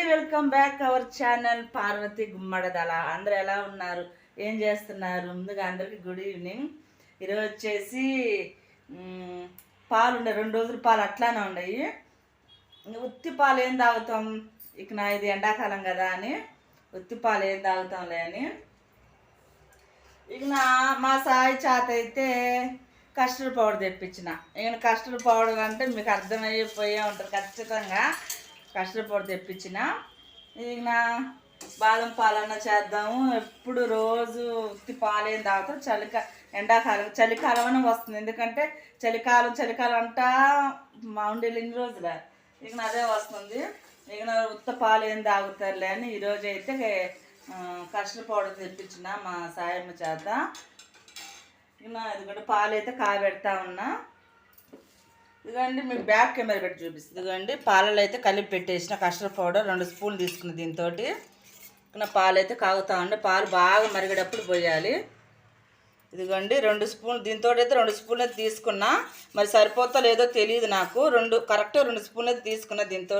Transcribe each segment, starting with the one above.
అండి welcome back our channel Parvathi Gummadidala. అందరు ఎలా ఉన్నారు? ఏం చేస్తున్నారు? ముందుగా అందరికి గుడ్ ఈవినింగ్. ఈరోజు వచ్చేసి పాలు ఉండే రెండు రోజులు పాలు అట్లానే ఉన్నాయి. ఉత్తి పాలు ఏం తాగుతాం? ఇక నా ఇది ఎండాకాలం కదా అని. ఉత్తి పాలు ఏం తాగుతాంలే అని. ఇక నా మా సాయి చేత అయితే కస్టర్డ్ పౌడర్ తెప్పించిన. ఇక కస్టర్డ్ పౌడర్ అంటే మీకు అర్థమైపోయే ఉంటుంది ఖచ్చితంగా. కస్టర్డ్ పౌడర్ తెప్పించిన. ఇక నా బాదం పాలన్న చేద్దాము. ఎప్పుడు రోజు ఉత్తి పాలేం తాగుతాం. చలిక ఎండాకాలం చలికాలం అని వస్తుంది. ఎందుకంటే చలికాలం చలికాలం అంటా మా ఉండేది ఇన్ని రోజులే. ఇక అదే వస్తుంది. ఇక ఉత్త పాలు ఏం తాగుతారులే అని ఈరోజు అయితే ఆ, కస్టర్డ్ పౌడర్ తెప్పించిన మా సాయమ్మ చేత. ఇక ఇదిగోండి పాలు అయితే కాబెడతా ఉన్నా. ఇదిగోండి మీ బ్యాక్ కెమెరా పెట్టి చూపిస్తుంది. ఇదిగోండి పాలలో అయితే కలిపి పెట్టేసిన కస్టర్డ్ పౌడర్ రెండు స్పూన్లు తీసుకున్న దీంతో నా పాలు అయితే కాగుతా ఉండే పాలు బాగా మరిగేటప్పుడు పోయాలి. ఇదిగోండి రెండు స్పూన్లు దీంతో అయితే రెండు స్పూన్లు అయితే తీసుకున్నా. మరి సరిపోతా లేదో తెలియదు నాకు. రెండు కరెక్ట్గా రెండు స్పూన్లు అయితే తీసుకున్నా దీంతో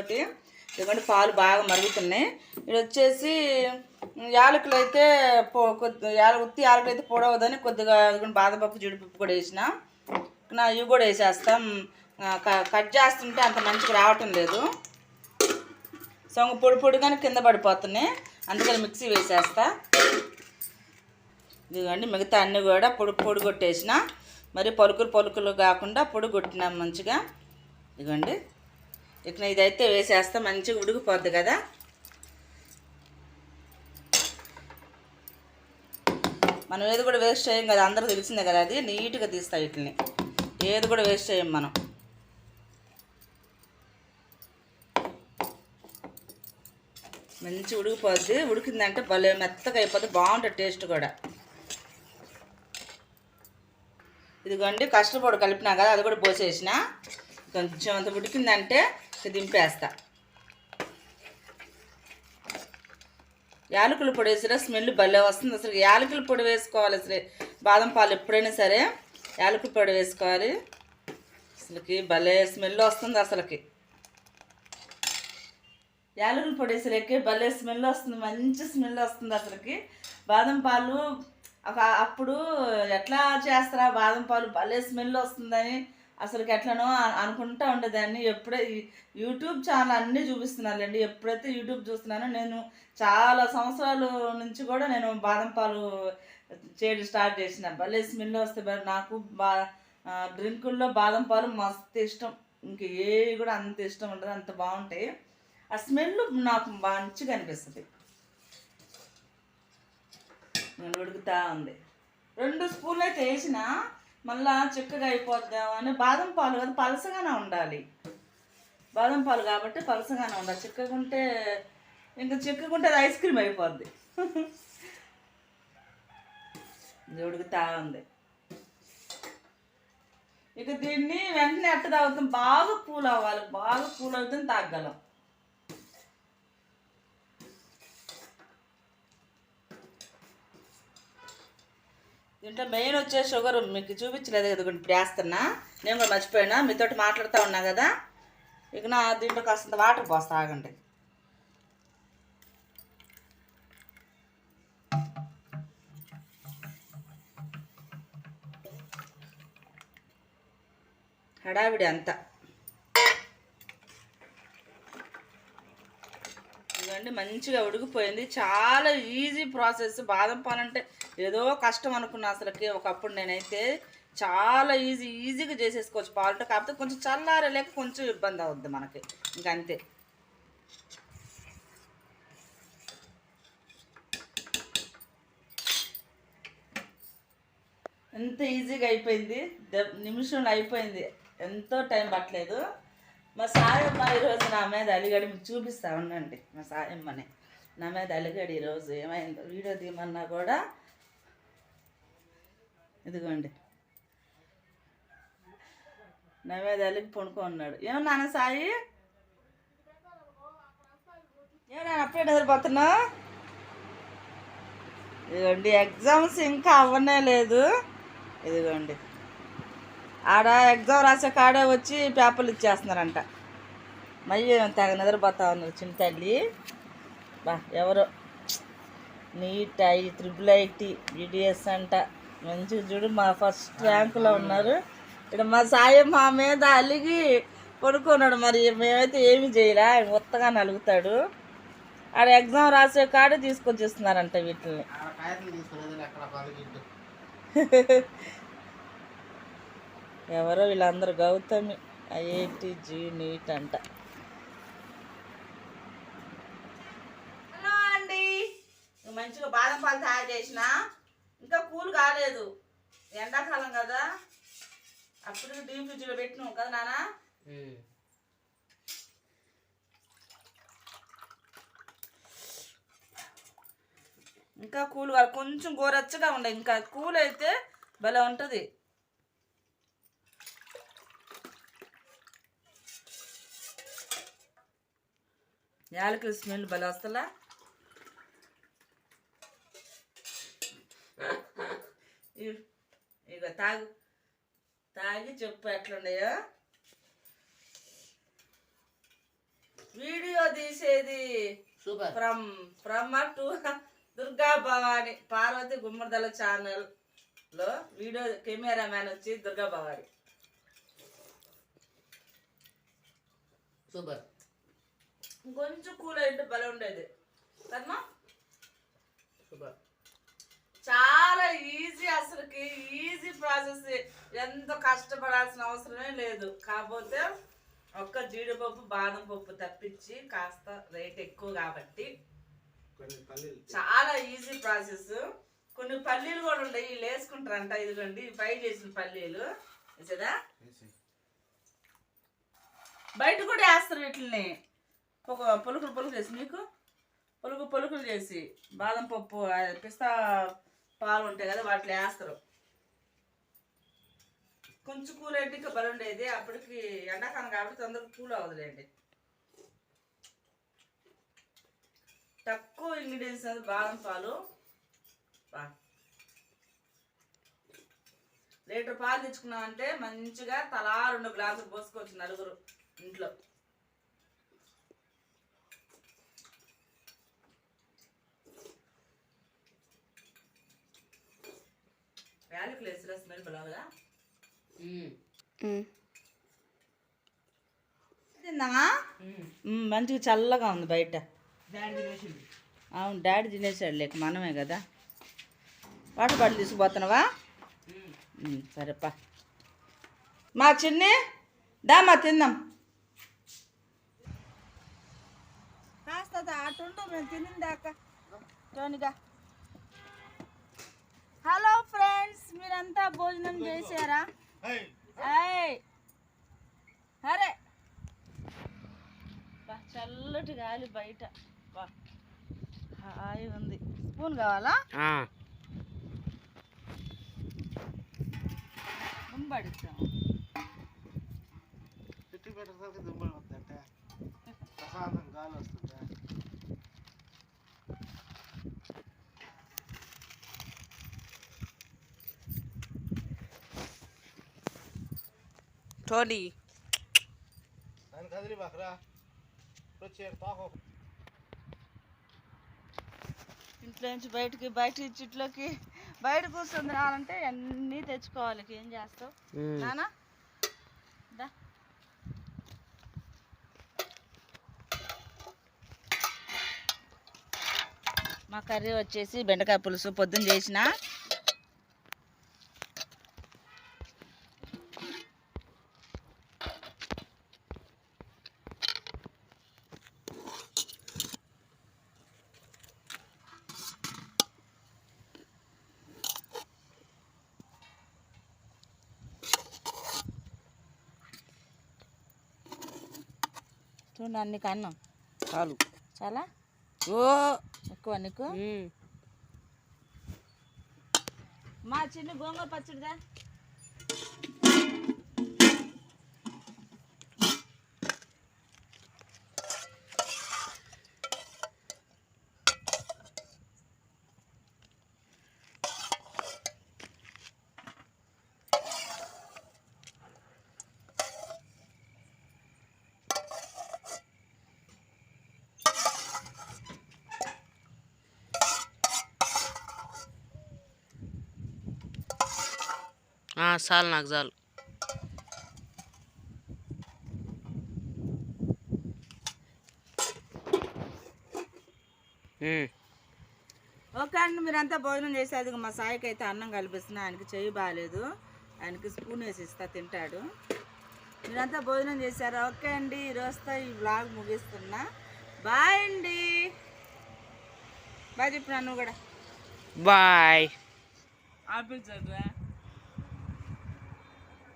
ఇదిగోండి పాలు బాగా మరుగుతున్నాయి. ఇది వచ్చేసి యాలకులు అయితే పో కొద్ది యాల ఉత్తి యాలకులు అయితే పొడవదని కొద్దిగా ఇదిగోండి బాదపప్పు జీడిపప్పు కూడా వేసిన. నా ఇవి కూడా వేసేస్తాం. కట్ చేస్తుంటే అంత మంచిగా రావటం లేదు. సొంగ పొడి పొడిగానే కింద పడిపోతున్నాయి. అందుకని మిక్సీ వేసేస్తా. ఇదిగోండి మిగతా అన్నీ కూడా పొడి పొడి కొట్టేసిన. మరి పలుకులు పలుకులు కాకుండా పొడి కొట్టినాం మంచిగా. ఇదిగోండి ఇక ఇదైతే వేసేస్తా మంచిగా ఉడికిపోద్ది కదా. మనం ఏది కూడా వేస్ట్ చేయం కదా అందరూ తెలిసిందే కదా అది. నీట్గా తీస్తా వీటిని. ఏది కూడా వేస్ట్ చేయం మనం. మంచి ఉడికిపోద్ది. ఉడికిందంటే భలే మెత్తగా అయిపోద్ది. బాగుంటుంది టేస్ట్ కూడా. ఇదిగోండి కష్టపడి కలిపినా కదా అది కూడా పోసేసిన. కొంచెం అంత ఉడికిందంటే దింపేస్తా. యాలకుల పొడి వేసినా స్మెల్ భలే వస్తుంది. అసలు యాలకుల పొడి వేసుకోవాలి అసలు. బాదం పాలు ఎప్పుడైనా సరే యాలకుల పొడి వేసుకోవాలి. అసలుకి భలే స్మెల్ వస్తుంది అసలుకి. యాలకుల పొడి వేసరికి భలే స్మెల్ వస్తుంది మంచి స్మెల్ వస్తుంది అసలుకి. బాదం పాలు ఒక- అప్పుడు ఎట్లా చేస్తారా? బాదం పాలు భలే స్మెల్ వస్తుందని అసలుకి ఎట్లనో అనుకుంటా ఉండేదాన్ని. ఎప్పుడే యూట్యూబ్ ఛానల్ అన్నీ చూపిస్తున్నారండి ఎప్పుడైతే యూట్యూబ్ చూస్తున్నానో నేను చాలా సంవత్సరాల నుంచి కూడా నేను బాదం పాలు చేయడం స్టార్ట్ చేసిన. భలే స్మెల్ వస్తే నాకు బా డ్రింకుల్లో బాదం పాలు మస్తు ఇష్టం. ఇంక ఏ కూడా అంత ఇష్టం ఉండదు అంత బాగుంటాయి. ఆ స్మెల్ నాకు మంచిగా అనిపిస్తుంది. నేను ఉడుకుతా ఉంది. రెండు స్పూన్లు అయితే వేసిన మళ్ళా చిక్కగా అయిపోద్దాం అని బాదం పాలు కదా పలసగానే ఉండాలి. బాదం పాలు కాబట్టి పలసగానే ఉండాలి. చిక్కకుంటే ఇంకా చిక్కకుంటే అది ఐస్ క్రీమ్ అయిపోద్ది. ఉడుకుతా ఉంది. ఇక దీన్ని వెంటనే అట్టు తాగుతాం. బాగా కూల్ అవ్వాలి. బాగా కూల్ అవుతుంది తాగలం దీంట్లో మెయిన్ వచ్చే షుగర్ మీకు చూపించలేదు కదా ఇప్పుడు వేస్తున్నా నేను కూడా మర్చిపోయినా? మీతో మాట్లాడుతూ ఉన్నా కదా? ఇక నా దీంట్లో కాస్తంత వాటర్ పోస్తా ఆగండి. హడావిడి అంతా. చూడండి మంచిగా ఉడికిపోయింది. చాలా ఈజీ ప్రాసెస్ బాదం పాలంటే ఏదో కష్టం అనుకున్నా అసలుకి. ఒకప్పుడు నేనైతే చాలా ఈజీ ఈజీగా చేసేసుకోవచ్చు పాలంటే. కాకపోతే కొంచెం చల్లారలేక కొంచెం ఇబ్బంది అవుద్ది మనకి. ఇంకంతే ఎంత ఈజీగా అయిపోయింది. నిమిషంలో అయిపోయింది. ఎంతో టైం పట్టలేదు. మా సాయమ్మ ఈరోజు నా మీద అలిగడి మీకు చూపిస్తా ఉండండి. మా సాయమ్మని. నా మీద అలిగడి ఈరోజు ఏమైందో వీడియో తీయమన్నా కూడా ఇదిగోండి. నా మీద అలిగి పడుకో ఉన్నాడు ఏమన్నా నాన్న సాయి? ఏమన్నా అప్పుడే నిద్రపోతున్నావు ఇదిగోండి ఎగ్జామ్స్ ఇంకా అవ్వనే లేదు. ఇదిగోండి. ఆడ ఎగ్జామ్ రాసే కాడే వచ్చి పేపర్లు ఇచ్చేస్తున్నారంట. మయ్య తెగ నిద్రపోతా ఉన్నారు చిన్న తల్లి. బా ఎవరో. NEET I triple IT BDS అంట. మంచిగా చూడు మా ఫస్ట్ ర్యాంకులో ఉన్నారు. ఇక్కడ మా సాయం మా మీద అలిగి పడుకున్నాడు మరి. మేమైతే ఏమి చేయలే ఆయన కొత్తగా నలుగుతాడు ఆడ ఎగ్జామ్ రాసే కాడే తీసుకొచ్చేస్తున్నారంట వీటిని ఎవరో వీళ్ళందరూ గౌతమి ఐఐటి జీ నీట్ అంట. హలో అండి. మంచిగా బాదం పాలు తయారు చేసిన? ఇంకా కూల్ కాలేదు. ఎండాకాలం కదా. అప్పుడు డీప్ ఫ్రిడ్జ్లో పెట్టినాం కదా నాన్న ఇంకా కూల్ కాదు కొంచెం గోరచ్చగా ఉండే. ఇంకా కూల్ అయితే భలే ఉంటుంది. యాలకుల స్మెల్ భలే వస్తలా? ఇక తాగు. తాగి చెప్పు ఎట్లున్నాయో. వీడియో తీసేది super. From from to Durga Bhavani Parvathi Gummadidala ఛానల్లో వీడియో కెమెరామ్యాన్ వచ్చి దుర్గా భవాని. సూపర్. కొంచెం కూల్ అయితే భలే ఉండేది. కదమ్మా చాలా ఈజీ అసలుకి ఈజీ ప్రాసెస్. ఎంతో కష్టపడాల్సిన అవసరమే లేదు. కాకపోతే ఒక్క జీడిపప్పు బాదం పప్పు తప్పించి కాస్త రేట్ ఎక్కువ కాబట్టి చాలా ఈజీ ప్రాసెస్. కొన్ని పల్లీలు కూడా ఉంటాయి వీళ్ళు వేసుకుంటారంట. ఇదిగోండి ఫ్రై చేసిన పల్లీలు. వేసేయ్. బయట కూడా వేస్తారు వీటిని పొలుకులు పొలుకులు చేసి మీకు? పొలుకు పొలుకులు చేసి బాదం పప్పు పిస్తా పాలు ఉంటాయి కదా వాటిలో వేస్తారు. కొంచెం కూల్ అయితే ఇంకా బలం ఉండేది. అప్పటికి ఎండాకాలం కాబట్టి తొందరగా కూల్ అవ్వదులేండి. తక్కువ ఇంగ్రీడియంట్స్ అది బాదం పాలు. లీటర్ పాలు తెచ్చుకున్నామంటే మంచిగా తలా రెండు గ్లాసులు పోసుకోవచ్చు నలుగురు ఇంట్లో. యాలకులు వేసిన స్మెల్ బలవదా. తిందామా మంచిగా చల్లగా ఉంది బయట. అవును డాడీ తినేసాడు లేక మనమే కదా వాటర్ బాటిల్ తీసుకుపోతున్నావా సరేపా మా చిన్ని దామా తిందాం కాస్త అటుండు మేము తినిందాక టోనిగా భోజనం చేశారా? అరే. బా, చల్లటి గాలి బయట. బా. హాయి ఉంది. స్పూన్ కావాలా? ఆ. ముంబడిస్తాం చుట్టూ పెట్టేసరికి దుమ్మలు వద్దంటే ప్రశాంతం గాలి వస్తుందా. పాకో ఇంట్లో నుంచి బయటికి బయట చుట్లోకి బయట కూర్చొని రావాలంటే అన్నీ తెచ్చుకోవాలి. ఏం చేస్తావు? నానా? దా. మా కర్రీ వచ్చేసి బెండకాయ పులుసు పొద్దున్న చేసిన. చూడండి అన్ని కన్నం. చాలు. చాలా? ఓ. ఎక్కువ నీకు? మా చిన్న గోంగూర పచ్చడిదా? చాలు నాకు చాలు. ఓకే అండి మీరంతా భోజనం చేసేది మా సాయికి అయితే అన్నం కల్పిస్తున్నా. ఆయనకి చెయ్యి బాగాలేదు ఆయనకి స్పూన్ వేసి ఇస్తా తింటాడు. మీరంతా భోజనం చేశారా? ఓకే అండి. ఈరోజుతో ఈ వ్లాగ్ ముగిస్తున్నా. బాయ్ అండి. బాయ్ చెప్పినా నువ్వు కూడా. బాయ్. ఆపిల్ చదువా చేసినవా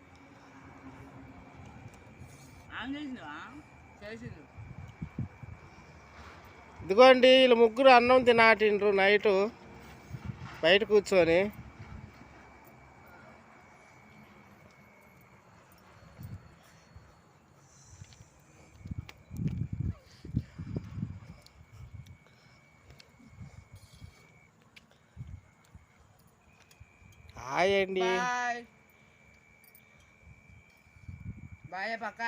చేసింది ఇదిగోండి వీళ్ళు ముగ్గురు అన్నం తినాటిండ్రు నైటు. బయట కూర్చొని. హాయ్ అండి. బాయ్. బాయ్ పక్క.